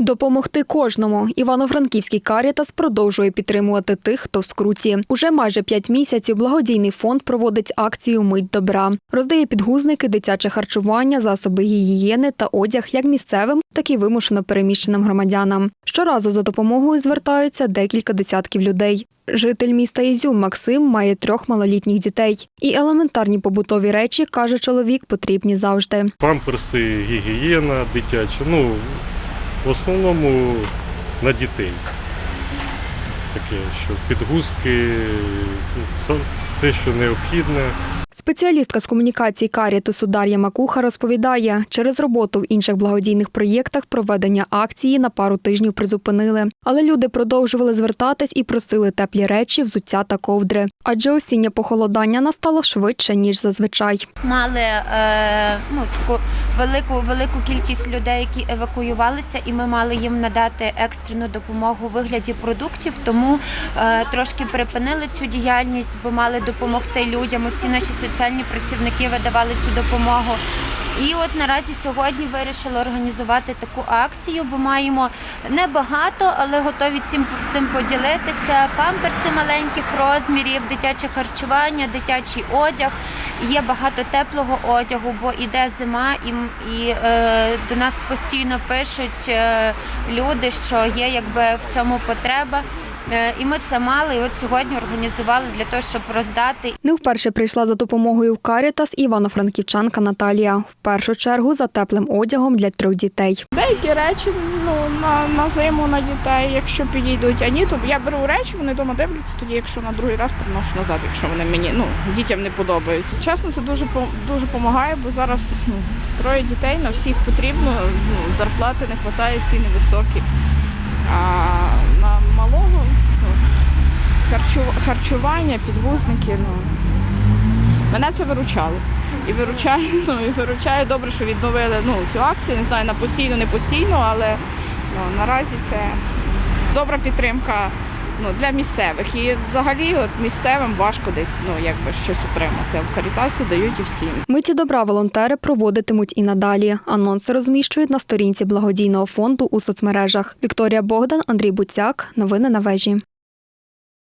Допомогти кожному. Івано-Франківський Карітас продовжує підтримувати тих, хто в скруті. Уже майже п'ять місяців благодійний фонд проводить акцію Мить добра. Роздає підгузники, дитяче харчування, засоби гігієни та одяг як місцевим, так і вимушено переміщеним громадянам. Щоразу за допомогою звертаються декілька десятків людей. Житель міста Ізюм Максим має трьох малолітніх дітей. І елементарні побутові речі, каже чоловік, потрібні завжди. памперси, гігієна дитяча. Ну, в основному на дітей. Таке, що підгузки, ну, все- все, що необхідне. Спеціалістка з комунікації Карітусу Дар'я Макуха розповідає, через роботу в інших благодійних проєктах проведення акції на пару тижнів призупинили. Але люди продовжували звертатись і просили теплі речі, взуття та ковдри. Адже осіннє похолодання настало швидше ніж зазвичай. мали е, ну, таку велику, велику кількість людей, які евакуювалися, і ми мали їм надати екстрену допомогу у вигляді продуктів. Тому е, трошки припинили цю діяльність, бо мали допомогти людям. Всі наші соціальні працівники видавали цю допомогу. І от наразі сьогодні вирішили організувати таку акцію, бо маємо небагато, але готові цим, цим поділитися. Памперси маленьких розмірів, дитяче харчування, дитячий одяг. Є багато теплого одягу, бо іде зима, і, і е, до нас постійно пишуть е, люди, що є якби в цьому потреба. Е, і ми це мали. І от сьогодні організували для того, щоб роздати Не вперше прийшла за допомогою в Карітас івано-франківчанка Наталія. В першу чергу за теплим одягом для трьох дітей. Деякі речі ну, на, на зиму на дітей, якщо підійдуть. А ні, то я беру речі, вони вдома дивляться, тоді якщо на другий раз приношу назад, якщо вони мені ну, дітям не подобаються. Чесно, це дуже по- дуже допомагає, бо зараз ну, троє дітей на всіх потрібно, ну, зарплати не вистачає, ціни високі. А на малого ну, харчу, харчування, підвозники. ну. Мене це виручало. І виручає, ну і виручає добре, що відновили ну, цю акцію. Не знаю, на постійно, не постійно, але ну, наразі це добра підтримка ну, для місцевих. І взагалі от, місцевим важко десь ну, якби, щось отримати. В Карітасі дають і всім. Миті добра волонтери проводитимуть і надалі. Анонси розміщують на сторінці благодійного фонду у соцмережах. Вікторія Богдан, Андрій Буцяк. Новини на вежі.